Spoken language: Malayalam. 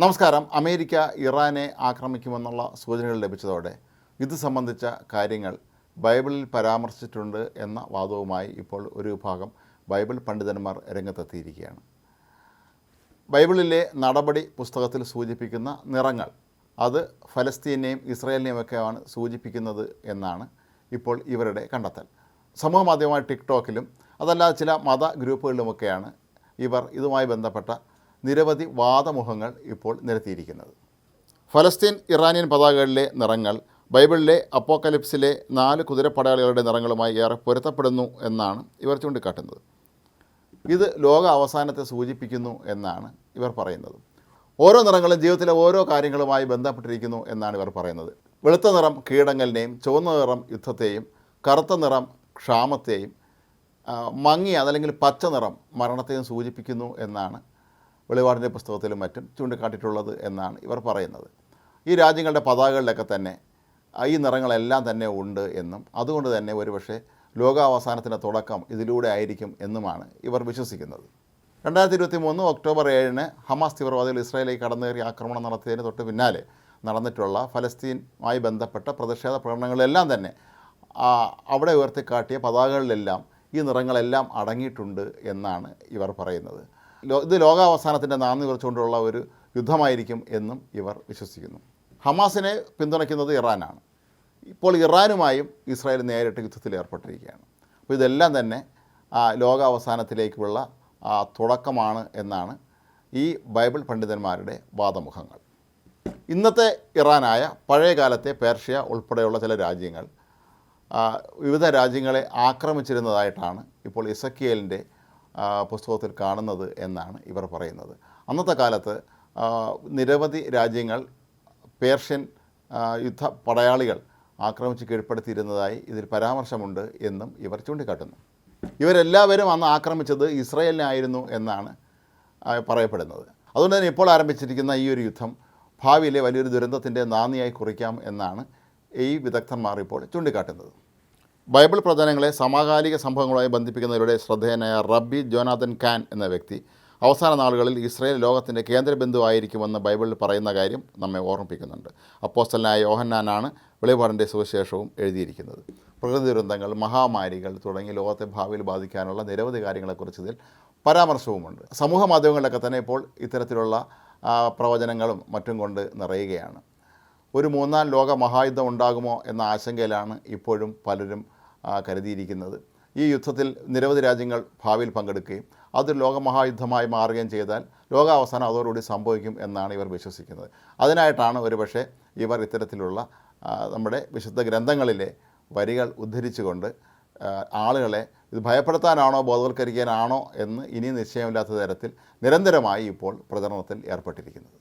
നമസ്കാരം. അമേരിക്ക ഇറാനെ ആക്രമിക്കുമെന്നുള്ള സൂചനകൾ ലഭിച്ചതോടെ ഇത് സംബന്ധിച്ച കാര്യങ്ങൾ ബൈബിളിൽ പരാമർശിച്ചിട്ടുണ്ട് എന്ന വാദവുമായി ഇപ്പോൾ ഒരു വിഭാഗം ബൈബിൾ പണ്ഡിതന്മാർ രംഗത്തെത്തിയിരിക്കുകയാണ്. ബൈബിളിലെ നടപടി പുസ്തകത്തിൽ സൂചിപ്പിക്കുന്ന നിറങ്ങൾ അത് ഫലസ്തീനെയും ഇസ്രയേലിനെയും ഒക്കെയാണ് സൂചിപ്പിക്കുന്നത് എന്നാണ് ഇപ്പോൾ ഇവരുടെ കണ്ടെത്തൽ. സമൂഹ മാധ്യമമായ ടിക്ടോക്കിലും അതല്ലാതെ ചില മത ഗ്രൂപ്പുകളിലുമൊക്കെയാണ് ഇവർ ഇതുമായി ബന്ധപ്പെട്ട നിരവധി വാദമുഖങ്ങൾ ഇപ്പോൾ നിരത്തിയിരിക്കുന്നത്. ഫലസ്തീൻ ഇറാനിയൻ പതാകകളിലെ നിറങ്ങൾ ബൈബിളിലെ അപ്പോക്കലിപ്സിലെ നാല് കുതിരപ്പടയാളികളുടെ നിറങ്ങളുമായി ഏറെ പൊരുത്തപ്പെടുന്നു എന്നാണ് ഇവർ ചൂണ്ടിക്കാട്ടുന്നത്. ഇത് ലോക അവസാനത്തെ സൂചിപ്പിക്കുന്നു എന്നാണ് ഇവർ പറയുന്നത്. ഓരോ നിറങ്ങളും ജീവിതത്തിലെ ഓരോ കാര്യങ്ങളുമായി ബന്ധപ്പെട്ടിരിക്കുന്നു എന്നാണ് ഇവർ പറയുന്നത്. വെളുത്ത നിറം കീടങ്ങളിനെയും ചുവന്ന നിറം യുദ്ധത്തെയും കറുത്ത നിറം ക്ഷാമത്തെയും മങ്ങിയ അതല്ലെങ്കിൽ പച്ച നിറം മരണത്തെയും സൂചിപ്പിക്കുന്നു എന്നാണ് വെളിപാടിന്റെ പുസ്തകത്തിലും മറ്റും ചൂണ്ടിക്കാട്ടിയിട്ടുള്ളത് എന്നാണ് ഇവർ പറയുന്നത്. ഈ രാജ്യങ്ങളുടെ പതാകകളിലൊക്കെ തന്നെ ഈ നിറങ്ങളെല്ലാം തന്നെ ഉണ്ട് എന്നും അതുകൊണ്ട് തന്നെ ഒരുപക്ഷെ ലോകാവസാനത്തിന്റെ തുടക്കം ഇതിലൂടെ ആയിരിക്കും എന്നുമാണ് ഇവർ വിശ്വസിക്കുന്നത്. രണ്ടായിരത്തി ഇരുപത്തി മൂന്ന് ഒക്ടോബർ ഏഴിന് ഹമാസ് തീവ്രവാദികൾ ഇസ്രായേലിലേക്ക് കടന്നേറി ആക്രമണം നടത്തിയതിന് തൊട്ട് പിന്നാലെ നടന്നിട്ടുള്ള ഫലസ്തീനുമായി ബന്ധപ്പെട്ട പ്രതിഷേധ പ്രകടനങ്ങളെല്ലാം തന്നെ അവിടെ ഉയർത്തിക്കാട്ടിയ പതാകകളിലെല്ലാം ഈ നിറങ്ങളെല്ലാം അടങ്ങിയിട്ടുണ്ട് എന്നാണ് ഇവർ പറയുന്നത്. ഇത് ലോകാവസാനത്തിന്റെ നാന്ദി കുറിച്ചുകൊണ്ടുള്ള ഒരു യുദ്ധമായിരിക്കും എന്നും ഇവർ വിശ്വസിക്കുന്നു. ഹമാസിനെ പിന്തുണയ്ക്കുന്നത് ഇറാനാണ്. ഇപ്പോൾ ഇറാനുമായും ഇസ്രായേൽ നേരിട്ട് യുദ്ധത്തിൽ ഏർപ്പെട്ടിരിക്കുകയാണ്. അപ്പോൾ ഇതെല്ലാം തന്നെ ലോകാവസാനത്തിലേക്കുള്ള തുടക്കമാണ് എന്നാണ് ഈ ബൈബിൾ പണ്ഡിതന്മാരുടെ വാദമുഖങ്ങൾ. ഇന്നത്തെ ഇറാനായ പഴയകാലത്തെ പേർഷ്യ ഉൾപ്പെടെയുള്ള ചില രാജ്യങ്ങൾ വിവിധ രാജ്യങ്ങളെ ആക്രമിച്ചിരുന്നതായിട്ടാണ് ഇപ്പോൾ ഇസക്കിയലിന്റെ പുസ്തകത്തിൽ കാണുന്നത് എന്നാണ് ഇവർ പറയുന്നത്. അന്നത്തെ കാലത്ത് നിരവധി രാജ്യങ്ങൾ പേർഷ്യൻ യുദ്ധ പടയാളികൾ ആക്രമിച്ച് കീഴ്പ്പെടുത്തിയിരുന്നതായി ഇതിൽ പരാമർശമുണ്ട് എന്നും ഇവർ ചൂണ്ടിക്കാട്ടുന്നു. ഇവരെല്ലാവരും അന്ന് ആക്രമിച്ചത് ഇസ്രയേലിനായിരുന്നു എന്നാണ് പറയപ്പെടുന്നത്. അതുകൊണ്ട് തന്നെ ഇപ്പോൾ ആരംഭിച്ചിരിക്കുന്ന ഈ ഒരു യുദ്ധം ഭാവിയിലെ വലിയൊരു ദുരന്തത്തിന്റെ നാന്ദിയായി കുറിക്കാം എന്നാണ് ഈ വിദഗ്ധന്മാർ ഇപ്പോൾ ചൂണ്ടിക്കാട്ടുന്നത്. ബൈബിൾ പ്രചനങ്ങളെ സമകാലിക സംഭവങ്ങളുമായി ബന്ധിപ്പിക്കുന്നതിലൂടെ ശ്രദ്ധേയനായ റബ്ബി ജോനാഥൻ ഖാൻ എന്ന വ്യക്തി അവസാന നാളുകളിൽ ഇസ്രയേൽ ലോകത്തിന്റെ കേന്ദ്രബിന്ദുവായിരിക്കുമെന്ന് ബൈബിളിൽ പറയുന്ന കാര്യം നമ്മെ ഓർമ്മിപ്പിക്കുന്നുണ്ട്. അപ്പോസ്റ്റലായ യോഹന്നാനാണ് വെളിപാടിന്റെ സുവിശേഷവും എഴുതിയിരിക്കുന്നത്. പ്രകൃതി ദുരന്തങ്ങൾ മഹാമാരികൾ തുടങ്ങി ലോകത്തെ ഭാവിയിൽ ബാധിക്കാനുള്ള നിരവധി കാര്യങ്ങളെക്കുറിച്ച് ഇതിൽ പരാമർശവുമുണ്ട്. സമൂഹ മാധ്യമങ്ങളിലൊക്കെ തന്നെ ഇപ്പോൾ ഇത്തരത്തിലുള്ള പ്രവചനങ്ങളും മറ്റും കൊണ്ട് നിറയുകയാണ്. ഒരു മൂന്നാം ലോക മഹായുദ്ധം ഉണ്ടാകുമോ എന്ന ആശങ്കയിലാണ് ഇപ്പോഴും പലരും കരുതിയിരിക്കുന്നത്. ഈ യുദ്ധത്തിൽ നിരവധി രാജ്യങ്ങൾ ഭാവിയിൽ പങ്കെടുക്കുകയും അത് ലോകമഹായുദ്ധമായി മാറുകയും ചെയ്താൽ ലോകാവസാനം അതോടുകൂടി സംഭവിക്കും എന്നാണ് ഇവർ വിശ്വസിക്കുന്നത്. അതിനായിട്ടാണ് ഒരുപക്ഷെ ഇവർ ഇത്തരത്തിലുള്ള നമ്മുടെ വിശുദ്ധ ഗ്രന്ഥങ്ങളിലെ വരികൾ ഉദ്ധരിച്ചുകൊണ്ട് ആളുകളെ ഇത് ഭയപ്പെടുത്താനാണോ ബോധവൽക്കരിക്കാനാണോ എന്ന് ഇനി നിശ്ചയമില്ലാത്ത തരത്തിൽ നിരന്തരമായി ഇപ്പോൾ പ്രചരണത്തിൽ ഏർപ്പെട്ടിരിക്കുന്നത്.